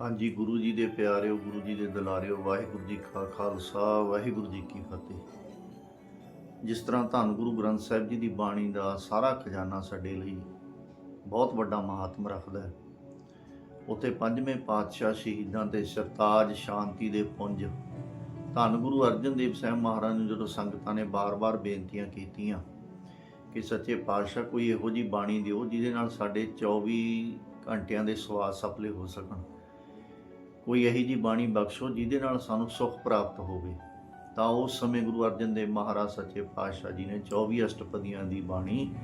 ਹਾਂਜੀ, ਗੁਰੂ ਜੀ ਦੇ ਪਿਆਰਿਓ, ਗੁਰੂ ਜੀ ਦੇ ਦੁਲਾਰਿਓ, ਵਾਹਿਗੁਰੂ ਜੀ ਕਾ ਖਾਲਸਾ, ਵਾਹਿਗੁਰੂ ਜੀ ਕੀ ਫਤਿਹ। ਜਿਸ ਤਰ੍ਹਾਂ ਧੰਨ ਗੁਰੂ ਗ੍ਰੰਥ ਸਾਹਿਬ ਜੀ ਦੀ ਬਾਣੀ ਦਾ ਸਾਰਾ ਖਜ਼ਾਨਾ ਸਾਡੇ ਲਈ ਬਹੁਤ ਵੱਡਾ ਮਹਾਤਮ ਰੱਖਦਾ ਹੈ। ਉਤੇ ਪੰਜਵੇਂ ਪਾਤਸ਼ਾਹ ਸ਼ਹੀਦਾਂ ਤੇ ਸਰਤਾਜ ਸ਼ਾਂਤੀ ਦੇ ਪੁੰਜ ਧੰਨ ਗੁਰੂ ਅਰਜਨ ਦੇਵ ਸਾਹਿਬ ਮਹਾਰਾਜ ਨੂੰ ਜਦੋਂ ਸੰਗਤਾਂ ਨੇ ਬਾਰ-ਬਾਰ ਬੇਨਤੀਆਂ ਕੀਤੀਆਂ ਕਿ ਸੱਚੇ ਪਾਤਸ਼ਾਹ ਕੋਈ ਇਹੋ ਜੀ ਬਾਣੀ ਦਿਓ ਜਿਹਦੇ ਨਾਲ ਸਾਡੇ 24 ਘੰਟਿਆਂ ਦੇ ਸਵਾਦ ਸਫਲੇ ਹੋ ਸਕਣ। ਕੋਈ ਇਹੀ ਜੀ ਬਾਣੀ ਬਖਸ਼ੋ ਜਿਹਦੇ ਨਾਲ ਸਾਨੂੰ ਸੁਖ ਪ੍ਰਾਪਤ ਹੋਵੇ। ਤਾਂ ਉਸ ਸਮੇਂ ਗੁਰੂ ਅਰਜਨ ਦੇਵ ਮਹਾਰਾਜ ਸੱਚੇ ਪਾਤਸ਼ਾਹ ਜੀ ਨੇ 24 ਅਸ਼ਟਪਦੀਆਂ ਦੀ ਬਾਣੀ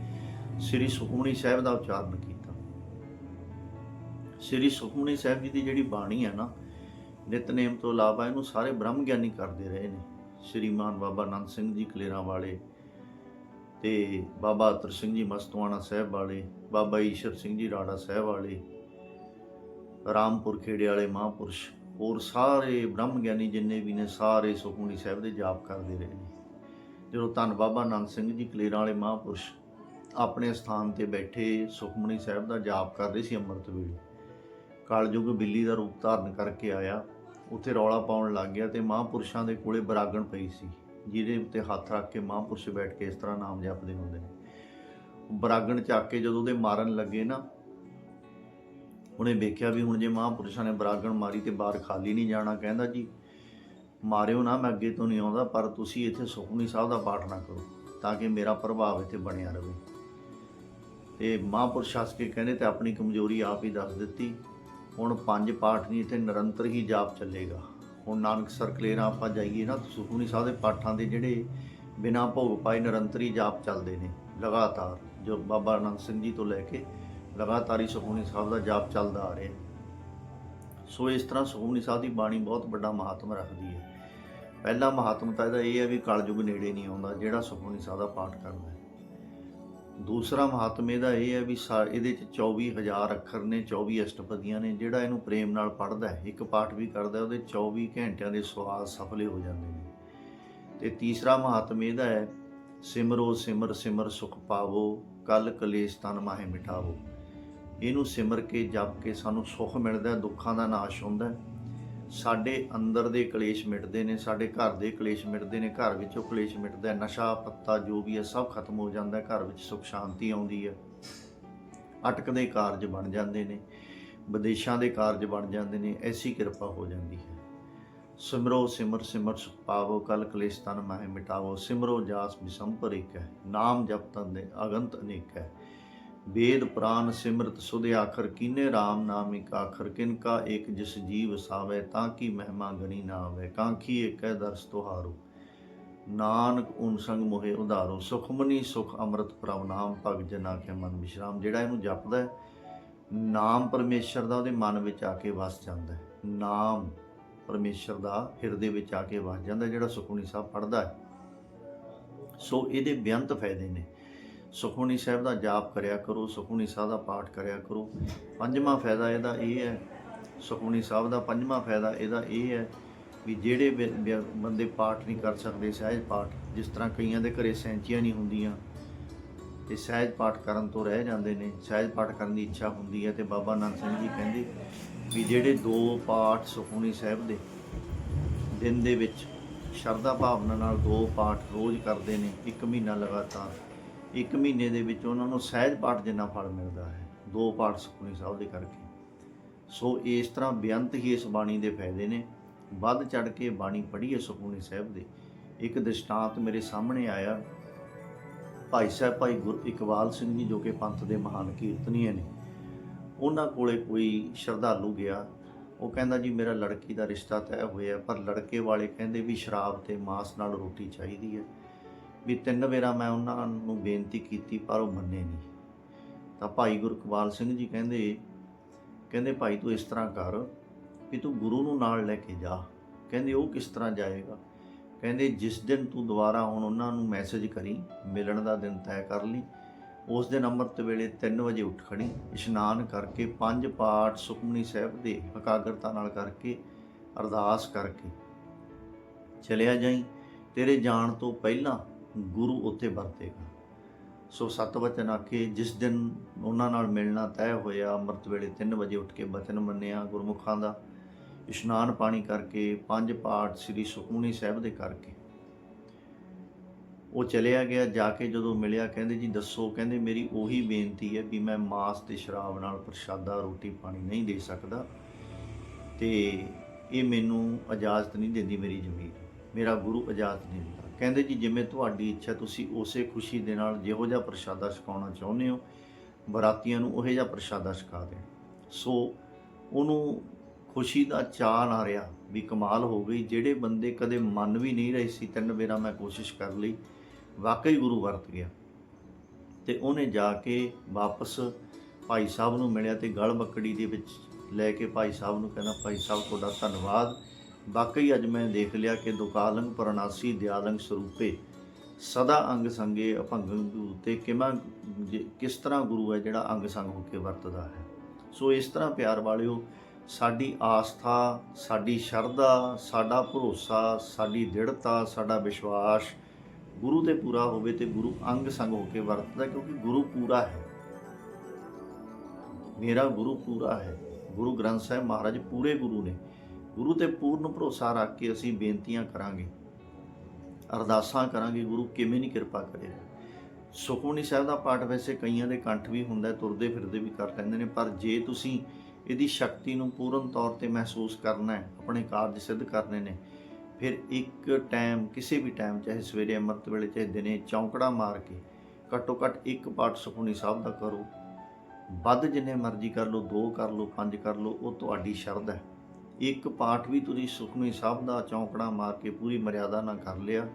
ਸ੍ਰੀ ਸੁਖਮਨੀ ਸਾਹਿਬ ਦਾ ਉਚਾਰਨ ਕੀਤਾ। ਸ੍ਰੀ ਸੁਖਮਨੀ ਸਾਹਿਬ ਜੀ ਦੀ ਜਿਹੜੀ ਬਾਣੀ ਹੈ ਨਾ ਨਿਤਨੇਮ ਤੋਂ ਇਲਾਵਾ ਇਹਨੂੰ ਸਾਰੇ ਬ੍ਰਹਮ ਗਿਆਨੀ ਕਰਦੇ ਰਹੇ ਨੇ। ਸ਼੍ਰੀਮਾਨ ਬਾਬਾ ਆਨੰਦ ਸਿੰਘ ਜੀ ਕਲੇਰਾਂ ਵਾਲੇ ਤੇ ਬਾਬਾ ਅਤਰ ਸਿੰਘ ਜੀ ਮਸਤਵਾਣਾ ਸਾਹਿਬ ਵਾਲੇ, ਬਾਬਾ ਈਸ਼ਰ ਸਿੰਘ ਜੀ ਰਾੜਾ ਸਾਹਿਬ ਵਾਲੇ ਰਾਮਪੁਰ ਖੇੜੇ ਵਾਲੇ ਮਹਾਂਪੁਰਸ਼ ਹੋਰ ਸਾਰੇ ਬ੍ਰਹਮ ਗਿਆਨੀ ਜਿੰਨੇ ਵੀ ਨੇ, ਸਾਰੇ ਸੁਖਮਨੀ ਸਾਹਿਬ ਦੇ ਜਾਪ ਕਰਦੇ ਰਹੇ ਨੇ। ਜਦੋਂ ਧੰਨ ਬਾਬਾ ਆਨੰਦ ਸਿੰਘ ਜੀ ਕਲੇਰਾਂ ਵਾਲੇ ਮਹਾਂਪੁਰਸ਼ ਆਪਣੇ ਸਥਾਨ ਤੇ ਬੈਠੇ, ਸੁਖਮਨੀ ਸਾਹਿਬ ਦਾ ਜਾਪ ਕਰ ਰਹੇ ਸੀ ਅੰਮ੍ਰਿਤ ਵੇਲੇ, ਕਾਲਯੁਗ ਬਿੱਲੀ ਦਾ ਰੂਪ ਧਾਰਨ ਕਰਕੇ ਆਇਆ, ਉੱਥੇ ਰੌਲਾ ਪਾਉਣ ਲੱਗ ਗਿਆ ਤੇ ਮਹਾਂਪੁਰਸ਼ਾਂ ਦੇ ਕੋਲੇ ਬਰਾਗਣ ਪਈ ਸੀ, ਜਿਹਦੇ ਉੱਤੇ ਹੱਥ ਰੱਖ ਕੇ ਮਹਾਂਪੁਰਸ਼ ਬੈਠ ਕੇ ਇਸ ਤਰ੍ਹਾਂ ਨਾਮ ਜਪਦੇ ਹੁੰਦੇ ਨੇ। ਬਰਾਗਣ ਚੱਕ ਕੇ ਜਦੋਂ ਉਹਦੇ ਮਾਰਨ ਲੱਗੇ ਨਾ ਉਹਨੇ ਵੇਖਿਆ ਵੀ ਹੁਣ ਜੇ ਮਹਾਂਪੁਰਸ਼ਾਂ ਨੇ ਬਰਾਗਣ ਮਾਰੀ ਤੇ ਬਾਹਰ ਖਾਲੀ ਨਹੀਂ ਜਾਣਾ, ਕਹਿੰਦਾ ਜੀ, ਮਾਰਿਓ ਨਾ, ਮੈਂ ਅੱਗੇ ਤੋਂ ਨਹੀਂ ਆਉਂਦਾ, ਪਰ ਤੁਸੀਂ ਇੱਥੇ ਸੁਖਮਨੀ ਸਾਹਿਬ ਦਾ ਪਾਠ ਨਾ ਕਰੋ, ਤਾਂ ਕਿ ਮੇਰਾ ਪ੍ਰਭਾਵ ਇੱਥੇ ਬਣਿਆ ਰਹੇ। ਤੇ ਮਹਾਂਪੁਰਸ਼ ਹੱਸ ਕੇ ਕਹਿੰਦੇ ਤੇ ਆਪਣੀ ਕਮਜ਼ੋਰੀ ਆਪ ਹੀ ਦੱਸ ਦਿੱਤੀ, ਹੁਣ ਪੰਜ ਪਾਠ ਨਹੀਂ, ਇੱਥੇ ਨਿਰੰਤਰ ਹੀ ਜਾਪ ਚੱਲੇਗਾ। ਹੁਣ ਨਾਨਕ ਸਰਕਲੇਰਾ ਆਪਾਂ ਜਾਈਏ ਨਾ, ਤਾਂ ਸੁਖਮਨੀ ਸਾਹਿਬ ਦੇ ਪਾਠਾਂ ਦੇ ਜਿਹੜੇ ਬਿਨਾਂ ਭੋਗ ਪਾਏ ਨਿਰੰਤਰ ਹੀ ਜਾਪ ਚੱਲਦੇ ਨੇ, ਲਗਾਤਾਰ, ਜੋ ਬਾਬਾ ਅਨੰਦ ਸਿੰਘ ਜੀ ਤੋਂ ਲੈ ਕੇ ਲਗਾਤਾਰ ਹੀ ਸੁਖਮਨੀ ਸਾਹਿਬ ਦਾ ਜਾਪ ਚੱਲਦਾ ਆ ਰਿਹਾ। ਸੋ ਇਸ ਤਰ੍ਹਾਂ ਸੁਖਮਨੀ ਸਾਹਿਬ ਦੀ ਬਾਣੀ ਬਹੁਤ ਵੱਡਾ ਮਹਾਤਮ ਰੱਖਦੀ ਹੈ। ਪਹਿਲਾ ਮਹਾਤਮ ਤਾਂ ਇਹਦਾ ਇਹ ਹੈ ਵੀ ਕਲਯੁਗ ਨੇੜੇ ਨਹੀਂ ਆਉਂਦਾ, ਜਿਹੜਾ ਸੁਖਮਨੀ ਸਾਹਿਬ ਦਾ ਪਾਠ ਕਰਦਾ ਹੈ। ਦੂਸਰਾ ਮਹਾਤਮ ਇਹਦਾ ਇਹ ਹੈ ਵੀ ਸਾ- ਇਹਦੇ ਚ 24000 ਅੱਖਰ ਨੇ 24 ਅਸ਼ਟਪਦੀਆਂ ਨੇ, ਜਿਹੜਾ ਇਹਨੂੰ ਪ੍ਰੇਮ ਨਾਲ ਪੜ੍ਹਦਾ ਹੈ, ਇੱਕ ਪਾਠ ਵੀ ਕਰਦਾ ਉਹਦੇ 24 ਘੰਟਿਆਂ ਦੇ ਸਵਾਦ ਸਫਲੇ ਹੋ ਜਾਂਦੇ ਨੇ। ਤੇ ਤੀਸਰਾ ਮਹਾਤਮ ਇਹਦਾ ਹੈ, ਸਿਮਰੋ ਸਿਮਰ ਸਿਮਰ ਸੁਖ ਪਾਵੋ, ਕਲ ਕਲੇਸ਼ ਤਨ ਮਾਹੇ ਮਿਟਾਵੋ। ਇਹਨੂੰ ਸਿਮਰ ਕੇ ਜਪ ਕੇ ਸਾਨੂੰ ਸੁੱਖ ਮਿਲਦਾ ਹੈ, ਦੁੱਖਾਂ ਦਾ ਨਾਸ਼ ਹੁੰਦਾ ਹੈ। ਸਾਡੇ ਅੰਦਰ ਦੇ ਕਲੇਸ਼ ਮਿਟਦੇ ਨੇ, ਸਾਡੇ ਘਰ ਦੇ ਕਲੇਸ਼ ਮਿਟਦੇ ਨੇ, ਘਰ ਵਿੱਚੋਂ ਕਲੇਸ਼ ਮਿਟਦਾ ਹੈ। ਨਸ਼ਾ, ਪੱਤਾ ਜੋ ਵੀ ਹੈ, ਸਭ ਖਤਮ ਹੋ ਜਾਂਦਾ ਹੈ, ਘਰ ਵਿੱਚ ਸੁਖ ਸ਼ਾਂਤੀ ਆਉਂਦੀ ਹੈ। ਅਟਕਦੇ ਕਾਰਜ ਬਣ ਜਾਂਦੇ ਨੇ, ਵਿਦੇਸ਼ਾਂ ਦੇ ਕਾਰਜ ਬਣ ਜਾਂਦੇ ਨੇ, ਐਸੀ ਕਿਰਪਾ ਹੋ ਜਾਂਦੀ ਹੈ। ਸਿਮਰੋ, ਸਿਮਰ ਸਿਮਰ ਸੁਖ ਪਾਵੋ, ਕਲ ਕਲੇਸ਼ ਤਨ ਮਹਿ ਮਿਟਾਵੋ, ਸਿਮਰੋ ਜਾਸ ਬਿਸੰਪਰ ਇੱਕ ਹੈ ਨਾਮ ਜਪ ਜਪਤਨ ਦੇ ਅਗੰਤ ਅਨੇਕ। ਹੈ ਵੇਦ ਪ੍ਰਾਨ ਸਿਮਰਤ ਸੁਧ ਆਖਰ ਕੀਨੇ RAM ਨਾਮ ਇਕ ਆਖਰ ਕਿਨ ਕਾ ਇੱਕ ਜਿਸ ਜੀਵ ਸਾਵੇ ਤਾਂ ਕੀ ਮਹਿਮਾ ਗਣੀ ਨਾ ਆਵੇ ਕਾਂਖੀ ਏਕੈ ਦਰਸ ਤੁਹਾਰੋ। ਨਾਨਕ ਓਨ ਸੰਗ ਮੋਹਿ ਉਧਾਰੋ, ਸੁਖਮਨੀ ਸੁਖ ਅੰਮ੍ਰਿਤ ਪ੍ਰਭ ਨਾਮ ਭਗ ਜਨਾ ਕੇ ਮਨ ਵਿਸ਼ਰਾਮ। ਜਿਹੜਾ ਇਹਨੂੰ ਜਪਦਾ ਹੈ, ਨਾਮ ਪਰਮੇਸ਼ਰ ਦਾ ਉਹਦੇ ਮਨ ਵਿੱਚ ਆ ਕੇ ਵਸ ਜਾਂਦਾ ਹੈ। ਨਾਮ ਪਰਮੇਸ਼ਰ ਦਾ ਹਿਰਦੇ ਵਿੱਚ ਆ ਕੇ ਵਸ ਜਾਂਦਾ ਜਿਹੜਾ ਸੁਖਮਨੀ ਸਾਹਿਬ ਪੜ੍ਹਦਾ ਹੈ। ਸੋ ਇਹਦੇ ਬੇਅੰਤ ਫਾਇਦੇ ਨੇ। ਸੁਖਮਨੀ ਸਾਹਿਬ ਦਾ ਜਾਪ ਕਰਿਆ ਕਰੋ, ਸੁਖਮਨੀ ਸਾਹਿਬ ਦਾ ਪਾਠ ਕਰਿਆ ਕਰੋ। ਪੰਜਵਾਂ ਫਾਇਦਾ ਇਹਦਾ ਇਹ ਹੈ, ਸੁਖਮਨੀ ਸਾਹਿਬ ਦਾ ਪੰਜਵਾਂ ਫਾਇਦਾ ਇਹਦਾ ਇਹ ਹੈ ਵੀ ਜਿਹੜੇ ਵਿ- ਬੰਦੇ ਪਾਠ ਨਹੀਂ ਕਰ ਸਕਦੇ, ਸਹਿਜ ਪਾਠ, ਜਿਸ ਤਰ੍ਹਾਂ ਕਈਆਂ ਦੇ ਘਰੇ ਸੈਂਚੀਆਂ ਨਹੀਂ ਹੁੰਦੀਆਂ, ਤੇ ਸਹਿਜ ਪਾਠ ਕਰਨ ਤੋਂ ਰਹਿ ਜਾਂਦੇ ਨੇ, ਸਹਿਜ ਪਾਠ ਕਰਨ ਦੀ ਇੱਛਾ ਹੁੰਦੀ ਹੈ ਤੇ ਬਾਬਾ ਨਾਨਕ ਸਿੰਘ ਜੀ ਕਹਿੰਦੇ ਵੀ ਜਿਹੜੇ ਦੋ ਪਾਠ ਸੁਖਮਨੀ ਸਾਹਿਬ ਦੇ, ਦਿਨ ਦੇ ਵਿੱਚ ਸ਼ਰਧਾ ਭਾਵਨਾ ਨਾਲ ਦੋ ਪਾਠ ਰੋਜ਼ ਕਰਦੇ ਨੇ, ਇੱਕ ਮਹੀਨਾ ਲਗਾਤਾਰ। ਇੱਕ ਮਹੀਨੇ ਦੇ ਵਿੱਚ ਉਹਨਾਂ ਨੂੰ ਸਹਿਜ ਪਾਠ ਜਿੰਨਾ ਫਲ ਮਿਲਦਾ ਹੈ, ਦੋ ਪਾਠ ਸੁਖਮਨੀ ਸਾਹਿਬ ਦੇ ਕਰਕੇ। ਸੋ ਇਸ ਤਰ੍ਹਾਂ ਬੇਅੰਤ ਹੀ ਇਸ ਬਾਣੀ ਦੇ ਫਾਇਦੇ ਨੇ। ਵੱਧ ਚੜ ਕੇ ਬਾਣੀ ਪੜ੍ਹੀਏ ਸੁਖਮਨੀ ਸਾਹਿਬ ਦੇ। ਇੱਕ ਦ੍ਰਿਸ਼ਟਾਂਤ ਮੇਰੇ ਸਾਹਮਣੇ ਆਇਆ। ਭਾਈ ਸਾਹਿਬ, ਭਾਈ ਗੁਰ ਇਕਬਾਲ ਸਿੰਘ ਜੀ ਜੋ ਕਿ ਪੰਥ ਦੇ ਮਹਾਨ ਕੀਰਤਨੀਏ ਨੇ, ਉਹਨਾਂ ਕੋਲੇ ਕੋਈ ਸ਼ਰਧਾਲੂ ਗਿਆ। ਉਹ ਕਹਿੰਦਾ, ਜੀ, ਮੇਰਾ ਲੜਕੀ ਦਾ ਰਿਸ਼ਤਾ ਤੈਅ ਹੋਇਆ ਪਰ ਲੜਕੇ ਵਾਲੇ ਕਹਿੰਦੇ ਵੀ ਸ਼ਰਾਬ ਤੇ ਮਾਸ ਨਾਲ ਰੋਟੀ ਚਾਹੀਦੀ ਹੈ। ਵੀ ਤਿੰਨ ਵੇਰਾ ਮੈਂ ਉਹਨਾਂ ਨੂੰ ਬੇਨਤੀ ਕੀਤੀ, ਪਰ ਉਹ ਮੰਨੇ ਨਹੀਂ। ਤਾਂ ਭਾਈ ਗੁਰਕਵਾਲ ਸਿੰਘ ਜੀ ਕਹਿੰਦੇ ਕਹਿੰਦੇ ਭਾਈ ਤੂੰ ਇਸ ਤਰ੍ਹਾਂ ਕਰ ਵੀ ਤੂੰ ਗੁਰੂ ਨੂੰ ਨਾਲ ਲੈ ਕੇ ਜਾ। ਕਹਿੰਦੇ ਉਹ ਕਿਸ ਤਰ੍ਹਾਂ ਜਾਏਗਾ? ਕਹਿੰਦੇ ਜਿਸ ਦਿਨ ਤੂੰ ਦੁਬਾਰਾ ਹੁਣ ਉਹਨਾਂ ਨੂੰ ਮੈਸੇਜ ਕਰੀ, ਮਿਲਣ ਦਾ ਦਿਨ ਤੈਅ ਕਰ ਲਈ, ਉਸ ਦਿਨ ਅੰਮ੍ਰਿਤ ਵੇਲੇ 3 ਵਜੇ ਉੱਠ ਖੜੀ ਇਸ਼ਨਾਨ ਕਰਕੇ ਪੰਜ ਪਾਠ ਸੁਖਮਨੀ ਸਾਹਿਬ ਦੇ ਇਕਾਗਰਤਾ ਨਾਲ ਕਰਕੇ, ਅਰਦਾਸ ਕਰਕੇ। ਚਲਿਆ ਜਾਈ, ਤੇਰੇ ਜਾਣ ਤੋਂ ਪਹਿਲਾਂ ਗੁਰੂ ਉੱਥੇ ਵਰਤੇਗਾ। ਸੋ ਸਤ ਵਚਨ ਆਖੇ, ਜਿਸ ਦਿਨ ਉਹਨਾਂ ਨਾਲ ਮਿਲਣਾ ਤੈਅ ਹੋਇਆ, ਅੰਮ੍ਰਿਤ ਵੇਲੇ 3 ਵਜੇ ਉੱਠ ਕੇ ਬਚਨ ਮੰਨਿਆ ਗੁਰਮੁਖਾਂ ਦਾ। ਇਸ਼ਨਾਨ ਪਾਣੀ ਕਰਕੇ ਪੰਜ ਪਾਠ ਸ੍ਰੀ ਸੁਖਮਨੀ ਸਾਹਿਬ ਦੇ ਕਰਕੇ। ਉਹ ਚਲਿਆ ਗਿਆ, ਜਾ ਕੇ ਜਦੋਂ ਮਿਲਿਆ ਕਹਿੰਦੇ, ਜੀ ਦੱਸੋ। ਕਹਿੰਦੇ, ਮੇਰੀ ਉਹੀ ਬੇਨਤੀ ਹੈ ਵੀ ਮੈਂ ਮਾਸ ਤੇ ਸ਼ਰਾਬ ਨਾਲ ਪ੍ਰਸ਼ਾਦਾ, ਰੋਟੀ, ਪਾਣੀ ਨਹੀਂ ਦੇ ਸਕਦਾ ਤੇ ਇਹ ਮੈਨੂੰ ਇਜਾਜ਼ਤ ਨਹੀਂ ਦਿੰਦੀ ਮੇਰੀ ਜ਼ਮੀਰ ਮੇਰਾ ਗੁਰੂ ਇਜਾਜ਼ਤ ਨਹੀਂ ਦਿੰਦਾ। ਕਹਿੰਦੇ ਜੀ ਜਿਵੇਂ ਤੁਹਾਡੀ ਇੱਛਾ, ਤੁਸੀਂ ਉਸੇ ਖੁਸ਼ੀ ਦੇ ਨਾਲ ਜਿਹੋ ਜਿਹਾ ਪ੍ਰਸ਼ਾਦਾ ਛਕਾਉਣਾ ਚਾਹੁੰਦੇ ਹੋ, ਬਰਾਤੀਆਂ ਨੂੰ ਉਹੋ ਜਿਹਾ ਪ੍ਰਸ਼ਾਦਾ ਛਕਾ ਦੇ ਸੋ ਉਹਨੂੰ ਖੁਸ਼ੀ ਦਾ ਚਾਅ ਨਾ ਰਿਹਾ ਵੀ ਕਮਾਲ ਹੋ ਗਈ। ਜਿਹੜੇ ਬੰਦੇ ਕਦੇ ਮੰਨ ਵੀ ਨਹੀਂ ਰਹੇ ਸੀ, ਤਿੰਨ ਵੇਰਾ ਮੈਂ ਕੋਸ਼ਿਸ਼ ਕਰ ਲਈ, ਵਾਕਈ ਗੁਰੂ ਵਰਤ ਗਿਆ। ਤੇ ਉਹਨੇ ਜਾ ਕੇ ਵਾਪਸ ਭਾਈ ਸਾਹਿਬ ਨੂੰ ਮਿਲਿਆ ਤੇ ਗਲ ਬੱਕੜੀ ਦੇ ਵਿੱਚ ਲੈ ਕੇ ਭਾਈ ਸਾਹਿਬ ਨੂੰ ਕਹਿੰਦਾ ਭਾਈ ਸਾਹਿਬ, ਤੁਹਾਡਾ ਧੰਨਵਾਦ। ਵਾਕਈ ਅੱਜ ਮੈਂ ਦੇਖ ਲਿਆ ਕਿ ਦੁਕਾਲੰਗ ਪਰਨਾਸੀ ਦਿਆਲੰਗ ਸਰੂਪੇ ਸਦਾ ਅੰਗ ਸੰਗੇ ਅਭੰਗੰ ਤੇ ਕਿਵੇਂ ਕਿਸ ਤਰ੍ਹਾਂ ਗੁਰੂ ਹੈ ਜਿਹੜਾ ਅੰਗ ਸੰਗ ਹੋ ਕੇ ਵਰਤਦਾ ਹੈ। ਸੋ ਇਸ ਤਰ੍ਹਾਂ ਪਿਆਰ ਵਾਲਿਓ, ਸਾਡੀ ਆਸਥਾ, ਸਾਡੀ ਸ਼ਰਧਾ, ਸਾਡਾ ਭਰੋਸਾ, ਸਾਡੀ ਦ੍ਰਿੜਤਾ, ਸਾਡਾ ਵਿਸ਼ਵਾਸ ਗੁਰੂ ਤੇ ਪੂਰਾ ਹੋਵੇ ਤੇ ਗੁਰੂ ਅੰਗ ਸੰਗ ਹੋ ਕੇ ਵਰਤਦਾ ਕਿਉਂਕਿ ਗੁਰੂ ਪੂਰਾ ਹੈ। ਮੇਰਾ ਗੁਰੂ ਪੂਰਾ ਹੈ। ਗੁਰੂ ਗ੍ਰੰਥ ਸਾਹਿਬ ਮਹਾਰਾਜ ਪੂਰੇ ਗੁਰੂ ਨੇ। ਗੁਰੂ ਤੇ ਪੂਰਨ ਭਰੋਸਾ ਰੱਖ ਕੇ ਅਸੀਂ ਬੇਨਤੀਆਂ ਕਰਾਂਗੇ, ਅਰਦਾਸਾਂ ਕਰਾਂਗੇ, ਗੁਰੂ ਕਿਵੇਂ ਨਹੀਂ ਕਿਰਪਾ ਕਰੇਗਾ ਸੁਖਮਨੀ ਸਾਹਿਬ ਦਾ ਪਾਠ ਵੈਸੇ ਕਈਆਂ ਦੇ ਕੰਠ ਵੀ ਹੁੰਦਾ, ਤੁਰਦੇ ਫਿਰਦੇ ਵੀ ਕਰ ਲੈਂਦੇ ਨੇ, ਪਰ ਜੇ ਤੁਸੀਂ ਇਹਦੀ ਸ਼ਕਤੀ ਨੂੰ ਪੂਰਨ ਤੌਰ ਤੇ ਮਹਿਸੂਸ ਕਰਨਾ ਹੈ, ਆਪਣੇ ਕਾਰਜ ਸਿੱਧ ਕਰਨੇ ਨੇ, ਫਿਰ ਇੱਕ ਟਾਈਮ, ਕਿਸੇ ਵੀ ਟਾਈਮ, ਚਾਹੇ ਸਵੇਰੇ ਅੰਮ੍ਰਿਤ ਵੇਲੇ, ਚਾਹੇ ਦਿਨੇ, ਚੌਂਕੜਾ ਮਾਰ ਕੇ ਘੱਟੋ ਘੱਟ ਇੱਕ ਪਾਠ ਸੁਖਮਨੀ ਸਾਹਿਬ ਦਾ ਕਰੋ। ਵੱਧ ਜਿੰਨੇ ਮਰਜ਼ੀ ਕਰ ਲਓ, ਦੋ ਕਰ ਲਓ, ਪੰਜ ਕਰ ਲਓ, ਉਹ ਤੁਹਾਡੀ ਸ਼ਰਧਾ ਹੈ। ਇੱਕ ਪਾਠ ਵੀ ਤੁਸੀਂ ਸੁਖਮਨੀ ਸਾਹਿਬ ਦਾ ਚੌਂਕੜਾ ਮਾਰ ਕੇ ਪੂਰੀ ਮਰਿਆਦਾ ਨਾਲ ਕਰ ਲਿਆ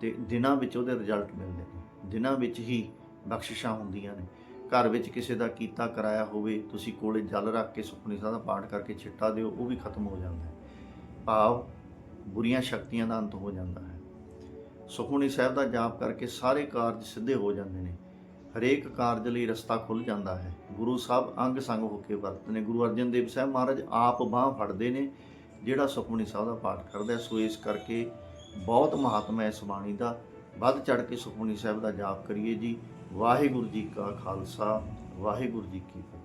ਤੇ ਦਿਨਾਂ ਵਿੱਚ ਉਹਦੇ ਰਿਜ਼ਲਟ ਮਿਲਦੇ ਨੇ। ਦਿਨਾਂ ਵਿੱਚ ਹੀ ਬਖਸ਼ਿਸ਼ਾਂ ਹੁੰਦੀਆਂ ਨੇ। ਘਰ ਵਿੱਚ ਕਿਸੇ ਦਾ ਕੀਤਾ ਕਰਾਇਆ ਹੋਵੇ, ਤੁਸੀਂ ਕੋਲੇ ਜਲ ਰੱਖ ਕੇ ਸੁਖਮਨੀ ਸਾਹਿਬ ਦਾ ਪਾਠ ਕਰਕੇ ਛਿੱਟਾ ਦਿਓ, ਉਹ ਵੀ ਖਤਮ ਹੋ ਜਾਂਦਾ ਹੈ। ਭਾਵ ਬੁਰੀਆਂ ਸ਼ਕਤੀਆਂ ਦਾ ਅੰਤ ਹੋ ਜਾਂਦਾ ਹੈ। ਸੁਖਮਨੀ ਸਾਹਿਬ ਦਾ ਜਾਪ ਕਰਕੇ ਸਾਰੇ ਕਾਰਜ ਸਿੱਧੇ ਹੋ ਜਾਂਦੇ ਨੇ। ਹਰੇਕ ਕਾਰਜ ਲਈ ਰਸਤਾ ਖੁੱਲ ਜਾਂਦਾ ਹੈ। ਗੁਰੂ ਸਾਹਿਬ ਅੰਗ ਸੰਗ ਹੋ ਕੇ ਵਰਤਦੇ ਨੇ। ਗੁਰੂ ਅਰਜਨ ਦੇਵ ਸਾਹਿਬ ਮਹਾਰਾਜ ਆਪ ਬਾਹ ਫੜਦੇ ਨੇ, ਜਿਹੜਾ ਸੁਖਮਨੀ ਸਾਹਿਬ ਦਾ ਪਾਠ ਕਰਦਾ ਸੋ ਇਸ ਕਰਕੇ ਬਹੁਤ ਮਹਾਤਮਾ ਇਸ ਬਾਣੀ ਦਾ। ਵੱਧ ਚੜ ਕੇ ਸੁਖਮਨੀ ਸਾਹਿਬ ਦਾ ਜਾਪ ਕਰੀਏ ਜੀ। ਵਾਹਿਗੁਰੂ ਜੀ ਕਾ ਖਾਲਸਾ, ਵਾਹਿਗੁਰੂ ਜੀ ਕੀ ਫਤਿਹ।